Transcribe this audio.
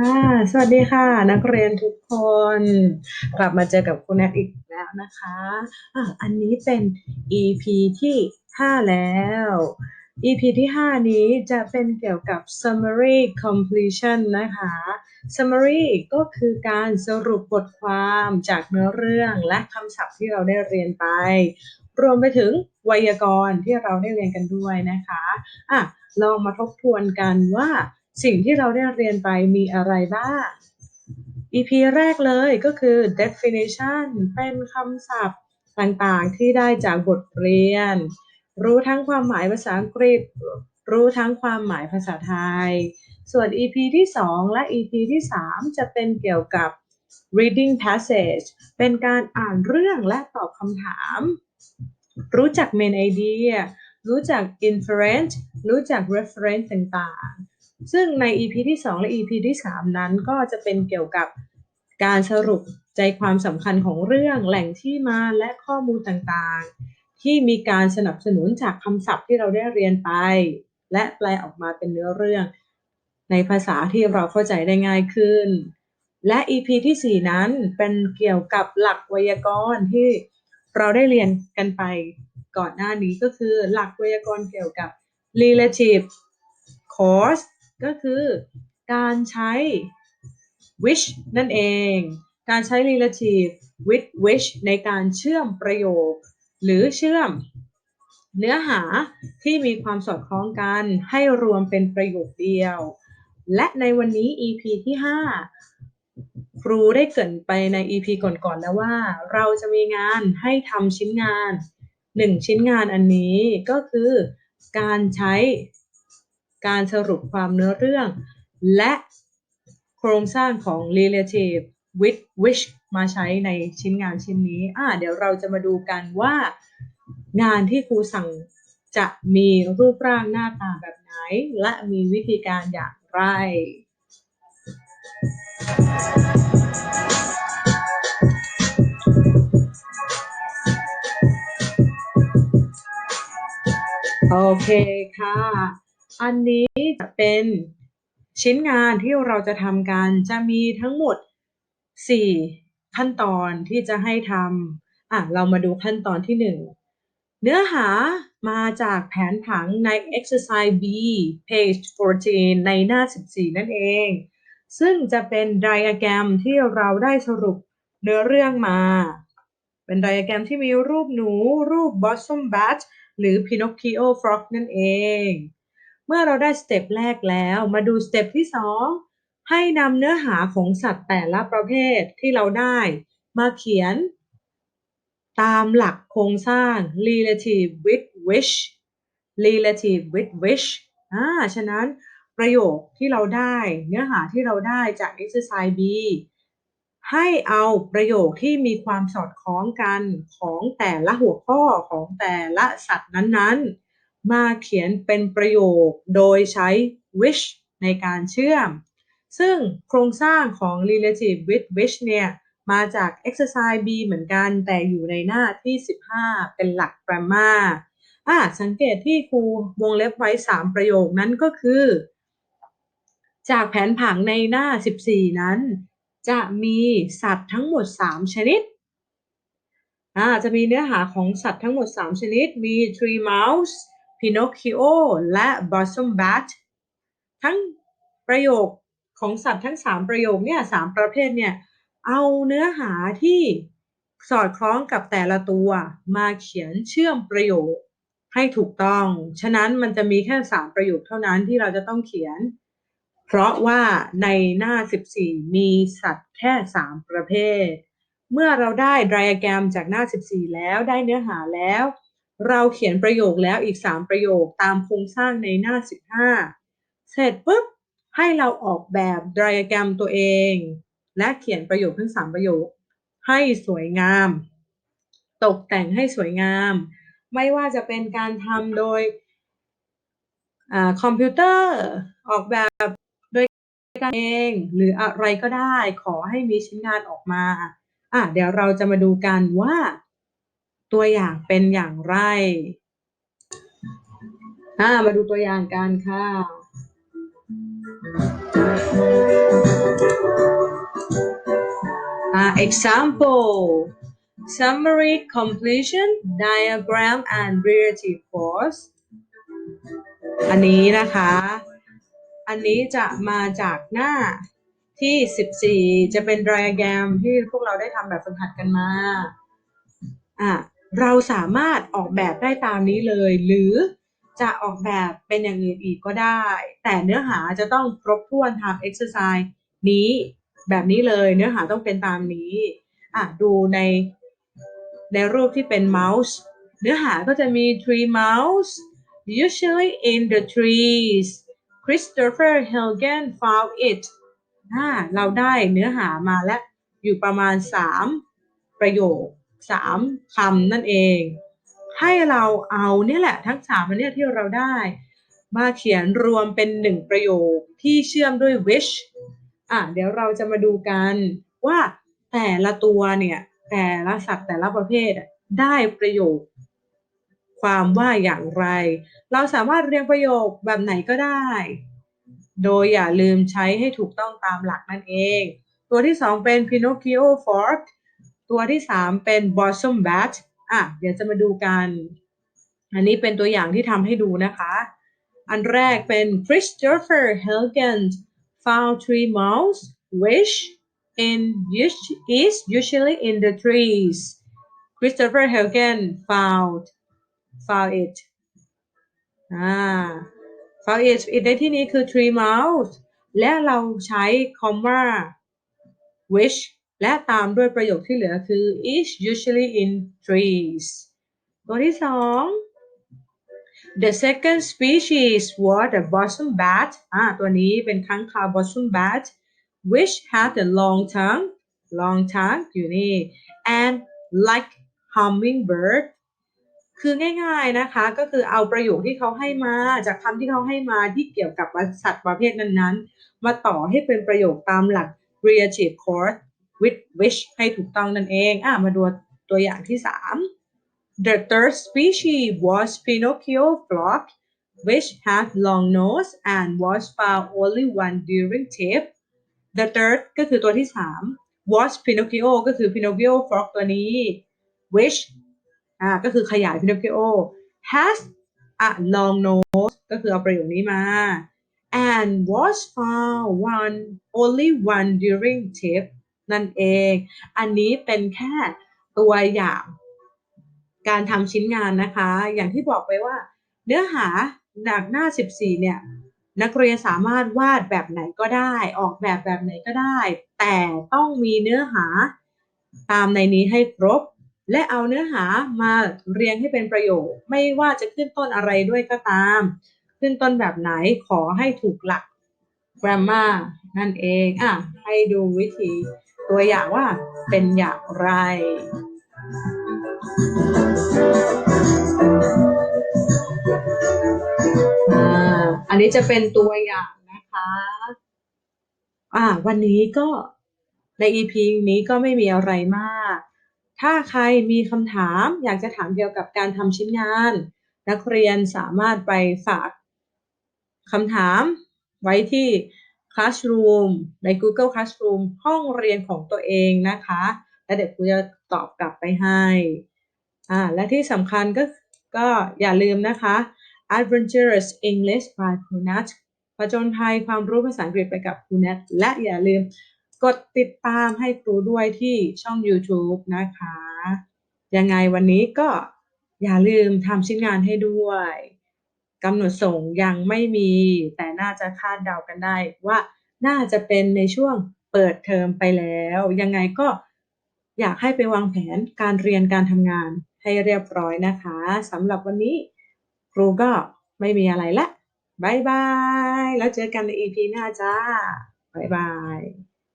ค่ะ สวัสดีค่ะ นักเรียนทุกคน กลับมาเจอกับคุณแนทอีกแล้วนะคะอะอันนี้เป็น EP ที่ 5 แล้ว EP ที่ 5 นี้จะเป็นเกี่ยวกับ summary completion นะคะ summary ก็คือการสรุปบทความจากเนื้อเรื่องและคำศัพท์ที่เราได้เรียนไป รวมไปถึงไวยากรณ์ที่เราได้เรียนกันด้วยนะคะอะลองมาทบทวนกันว่า สิ่งที่เราได้เรียนไปมีอะไรบ้าง EP แรกเลยก็คือ definition เป็นคำศัพท์ต่างๆ ที่ได้จากบทเรียน รู้ทั้งความหมายภาษาอังกฤษ รู้ทั้งความหมายภาษาไทย ส่วน EP ที่ 2 และ EP ที่ 3 จะเป็นเกี่ยวกับ reading passage เป็นการอ่านเรื่องและตอบคำถาม รู้จัก main idea รู้จัก inference รู้จัก reference ต่างๆ ซึ่งใน EP ที่ 2 และ EP ที่ 3 นั้นก็จะเป็นเกี่ยวกับการสรุปใจความสำคัญของเรื่องแหล่งที่มาและข้อมูลต่างๆ ที่มีการสนับสนุนจากคำศัพท์ที่เราได้เรียนไป และแปลออกมาเป็นเนื้อเรื่อง ในภาษาที่เราเข้าใจได้ง่ายขึ้น และ EP ที่ 4 นั้นเป็นเกี่ยวกับหลักไวยากรณ์ที่เราได้เรียนกันไปก่อนหน้านี้ก็คือหลักไวยากรณ์เกี่ยวกับ relative cause ก็คือการใช้ which นั่นเอง การใช้ relative with which ในการเชื่อมประโยค หรือเชื่อมเนื้อหาที่มีความสอดคล้องกันให้รวมเป็นประโยคเดียว และในวันนี้ EP ที่ 5 ครูได้เกินไปใน EP ก่อนๆแล้วว่า เราจะมีงานให้ทำชิ้นงาน 1 ชิ้นงานอันนี้ก็คือการใช้ การสรุปความเนื้อเรื่อง และโครงสร้างของ relative with which มาใช้ในชิ้นงานชิ้นนี้อ่าเดี๋ยวเราจะมาดูกันว่างานที่ครูสั่งจะมีรูปร่างหน้าตาแบบไหน และมีวิธีการอย่างไร โอเคค่ะ อันนี้จะเป็นชิ้นงานที่เราจะทำกันจะมีทั้งหมด 4 ขั้นตอนที่จะให้ทำอะเรามาดูขั้นตอนที่ 1 เนื้อหามาจากแผนผังใน exercise B page 14 ในหน้า 14 นั่นเอง ซึ่งจะเป็นไดอะแกรมที่เราได้สรุปเนื้อเรื่องมา เป็นไดอะแกรมที่มีรูปหนู รูป Blossom Bat หรือ Pinocchio Frog นั่นเอง เมื่อเราได้สเต็ปแรกแล้ว มาดูสเต็ปที่ 2 ให้นำเนื้อหาของสัตว์แต่ละประเภทที่เราได้ มาเขียน ตามหลักโครงสร้าง relative with which relative with which อ่าฉะนั้นประโยคที่เราได้ เนื้อหาที่เราได้จาก exercise B ให้เอาประโยคที่มีความสอดคล้องกันของแต่ละหัวข้อของแต่ละสัตว์นั้นๆ มาเขียนเป็นประโยคโดยใช้ which ในการเชื่อม ซึ่งโครงสร้างของ relative with which เนี่ย มาจาก exercise B เหมือนกัน แต่อยู่ในหน้าที่ 15 เป็นหลัก grammar อะสังเกตที่ครูวงเล็บไว้ 3 ประโยคนั้นก็คือ จากแผนผังในหน้า 14 นั้น จะมีสัตว์ทั้งหมด 3 ชนิดอ่าจะมีเนื้อหาของสัตว์ทั้งหมด 3 ชนิด มี tree mouse Pinocchio และ Blossom Bat ทั้งประโยคของสัตว์ทั้ง 3 ประโยคเนี่ย3ประเภทเนี่ยเอาเนื้อหาที่สอดคล้องกับแต่ละตัวมาเขียนเชื่อมประโยคให้ถูกต้อง ฉะนั้นมันจะมีแค่ 3 ประโยคเท่านั้นที่เราจะต้องเขียน เพราะว่าในหน้า 14 มีสัตว์แค่ 3 ประเภท เมื่อเราได้ไดอะแกรมจากหน้า 14 แล้วได้เนื้อหาแล้ว เราเขียนประโยคแล้วอีก 3 ประโยคตามโครงสร้างในหน้า 15 เสร็จปุ๊บให้เราออกแบบไดอะแกรมตัวเอง และเขียนประโยคทั้ง 3 ประโยค ให้สวยงาม ตกแต่งให้สวยงาม ไม่ว่าจะเป็นการทำโดยคอมพิวเตอร์ออกแบบโดยการเองหรืออะไรก็ได้ ขอให้มีชิ้นงานออกมาอะเดี๋ยวเราจะมาดูกันว่า ตัวอย่างเป็นอย่างไรอ่ามาดูตัวอย่างกันค่ะอ่า example summary completion diagram and relative force อันนี้นะคะ อันนี้จะมาจากหน้าที่ 14 จะเป็น diagram ที่พวกเราได้ทำแบบฝึกหัดกันมา อะ เราสามารถออกแบบได้ตามนี้เลย หรือจะออกแบบเป็นอย่างอื่นอีกก็ได้ แต่เนื้อหาจะต้องครบถ้วนทำ exercise นี้แบบนี้เลย เนื้อหาต้องเป็นตามนี้อะดูในในรูปที่เป็น mouse เนื้อหาก็จะมี three mouse usually in the trees Christopher Helgen found it อ่าเราได้เนื้อหามาแล้วอยู่ประมาณ 3 ประโยค 3คำนั่นเอง ให้เราเอาเนี่ยแหละทั้งสามอันเนี้ยที่เราได้ มาเขียนรวมเป็นหนึ่งประโยคที่เชื่อมด้วย wish อะเดี๋ยวเราจะมาดูกันว่าแต่ละตัวเนี่ยแต่ละสัตว์แต่ละประเภทได้ประโยค ความว่าอย่างไร เราสามารถเรียงประโยคแบบไหนก็ได้ โดยอย่าลืมใช้ให้ถูกต้องตามหลักนั่นเอง ตัวที่สองเป็น Pinocchio Fork ตัวที่สามเป็น Blossom Bat อะเดี๋ยวจะมาดูกัน อันนี้เป็นตัวอย่างที่ทำให้ดูนะคะ อันแรกเป็น Christopher Helgen found three mouse which in us- is usually in the trees Christopher Helgen found found it อ่า found it it ในที่นี้คือ three mouse และเราใช้คำว่า which และตามด้วยประโยคที่เหลือคือ is usually in trees ตัวที่สอง The second species was the blossom bat อ่าตัวนี้เป็นค้างคาว blossom bat which had a long tongue long tongue อยู่นี่ and like hummingbird คือง่ายๆนะคะก็คือเอาประโยคที่เขาให้มาจากคำที่เขาให้มาที่เกี่ยวกับสัตว์ประเภทนั้นๆ มาต่อให้เป็นประโยคตามหลัก creative course with which ให้ถูกต้องนั่นเองอะมาดูตัวอย่างที่ 3 The third species was Pinocchio frog which had long nose and was found only one during trip The third ก็คือตัวที่ 3 was Pinocchio ก็คือ Pinocchio frog ตัวนี้ which อ่าก็คือขยาย Pinocchio has a long nose ก็คือเอาประโยคนี้มา and was found one only one during trip นั่นเอง อันนี้เป็นแค่ตัวอย่างการทำชิ้นงานนะคะ อย่างที่บอกไปว่า เนื้อหาจากหน้า 14 เนี่ย นักเรียนสามารถวาดแบบไหนก็ได้ ออกแบบแบบไหนก็ได้ แต่ต้องมีเนื้อหาตามในนี้ให้ครบ และเอาเนื้อหามาเรียงให้เป็นประโยค ไม่ว่าจะขึ้นต้นอะไรด้วยก็ตาม ขึ้นต้นแบบไหนขอให้ถูกหลัก grammar นั่นเอง อะ ให้ดูวิธี ตัวอย่างว่าเป็นอย่างไรอ่าอันนี้จะเป็นตัวอย่างนะคะ อ่า วันนี้ก็ใน EP นี้ก็ไม่มีอะไรมาก ถ้าใครมีคำถามอยากจะถามเกี่ยวกับการทำชิ้นงาน นักเรียนสามารถไปฝากคำถามไว้ที่ Classroom ใน Google Classroom ห้องเรียนของตัวเองนะคะ แล้วเดี๋ยวครูจะตอบกลับไปให้อ่าและที่สำคัญก็ก็อย่าลืมนะคะ Adventurous English by ครูนัทผจญภัยความรู้ภาษาอังกฤษไปกับครูนัทและอย่าลืมกดติดตามให้ครูด้วยที่ช่อง YouTube นะคะ ยังไงวันนี้ก็อย่าลืมทำชิ้นงานให้ด้วย กำหนดส่งยังไม่มี แต่น่าจะคาดเดากันได้ว่าน่าจะเป็นในช่วงเปิดเทอมไปแล้ว ยังไงก็อยากให้ไปวางแผนการเรียนการทำงานให้เรียบร้อยนะคะสำหรับวันนี้ ครูก็ไม่มีอะไรละบายบาย แล้วเจอกันใน EP หน้าจ้าบายบาย